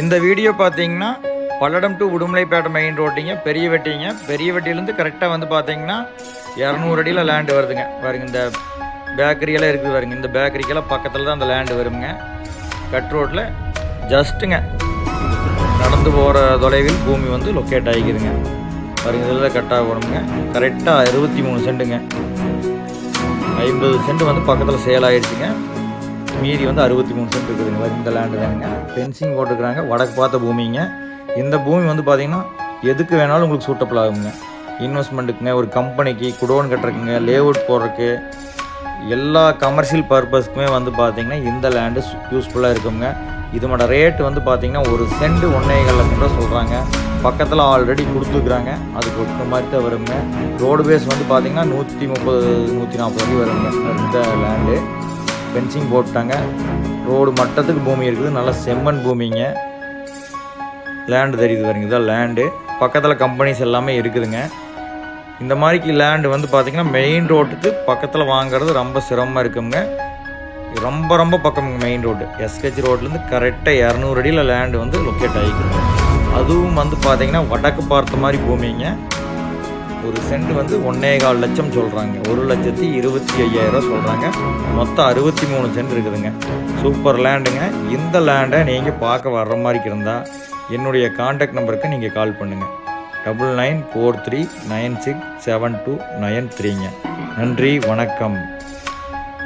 இந்த வீடியோ பார்த்தீங்கன்னா Palladam to Udumalaipettai main ரோட்டிங்க பெரிய வெட்டிங்க. பெரிய வெட்டியிலேருந்து கரெக்டாக வந்து பார்த்தீங்கன்னா இரநூறு அடியில் லேண்டு வருதுங்க. பாருங்க இந்த பேக்கரியெல்லாம் இருக்குது பாருங்க. இந்த பேக்கரிக்கெல்லாம் பக்கத்தில் தான் அந்த லேண்டு வருங்க. கட் ரோட்டில் ஜஸ்ட்டுங்க நடந்து போகிற தொலைவில் பூமி வந்து லொக்கேட் ஆகிக்குதுங்க. பாருங்க இதில் தான் கட் ஆகணுங்க கரெக்டாக இருபத்தி மூணு சென்ட்டுங்க ஐம்பது சென்ட் வந்து பக்கத்தில் சேல் ஆகிடுச்சுங்க. மீதி வந்து அறுபத்தி மூணு சென்ட் இருக்குதுங்க இந்த லேண்டு தானுங்க ஃபென்சிங் போட்டுருக்குறாங்க. வடக்கு பார்த்த பூமிங்க. இந்த பூமி வந்து பார்த்திங்கன்னா எதுக்கு வேணாலும் உங்களுக்கு சூட்டபிள் ஆகுங்க. இன்வெஸ்ட்மெண்ட்டுக்குங்க ஒரு கம்பெனிக்கு குடோன் கட்டுறக்குங்க லேஅவுட் போடுறக்கு எல்லா கமர்ஷியல் பர்பஸ்க்குமே வந்து பார்த்திங்கன்னா இந்த லேண்டு யூஸ்ஃபுல்லாக இருக்குங்க. இதோட ரேட் வந்து பார்த்திங்கன்னா ஒரு சென்ட் ஒன்றே கூட சொல்கிறாங்க பக்கத்தில் ஆல்ரெடி கொடுத்துருக்குறாங்க. அதுக்கு ஒட்டு மாதிரி தான் வருங்க. ரோடு பேஸ் வந்து பார்த்திங்கன்னா நூற்றி முப்பது நூற்றி நாற்பது அடி வருங்க. இந்த லேண்டு ஃபென்சிங் போட்டாங்க ரோடு மட்டத்துக்கு பூமி இருக்குது. நல்லா செம்மண் பூமிங்க. லேண்டு தெரியுது பாருங்க. இதான் லேண்டு பக்கத்தில் கம்பெனிஸ் எல்லாமே இருக்குதுங்க. இந்த மாதிரிக்கு லேண்டு வந்து பார்த்திங்கன்னா மெயின் ரோட்டுக்கு பக்கத்தில் வாங்குறது ரொம்ப சிரமமாக இருக்குங்க. ரொம்ப ரொம்ப பக்கம் மெயின் ரோடு எஸ்கெச் ரோட்லேருந்து கரெக்டாக இரநூறு அடியில் லேண்டு வந்து லொக்கேட் ஆகிக்குது அதுவும் வந்து பார்த்திங்கன்னா வடக்கு பார்த்த மாதிரி பூமிங்க. ஒரு சென்ட் வந்து ஒன்னே கால் லட்சம் சொல்கிறாங்க ஒரு லட்சத்தி இருபத்தி ஐயாயிரம் சொல்கிறாங்க மொத்தம் அறுபத்தி மூணு சென்ட் இருக்குதுங்க. சூப்பர் லேண்டுங்க. இந்த லேண்டை நீங்கள் பார்க்க வர்ற மாதிரி இருந்தால் என்னுடைய காண்டாக்ட் நம்பருக்கு நீங்கள் கால் பண்ணுங்கள் double nine four three nine six seven two nine த்ரீங்க. நன்றி வணக்கம்.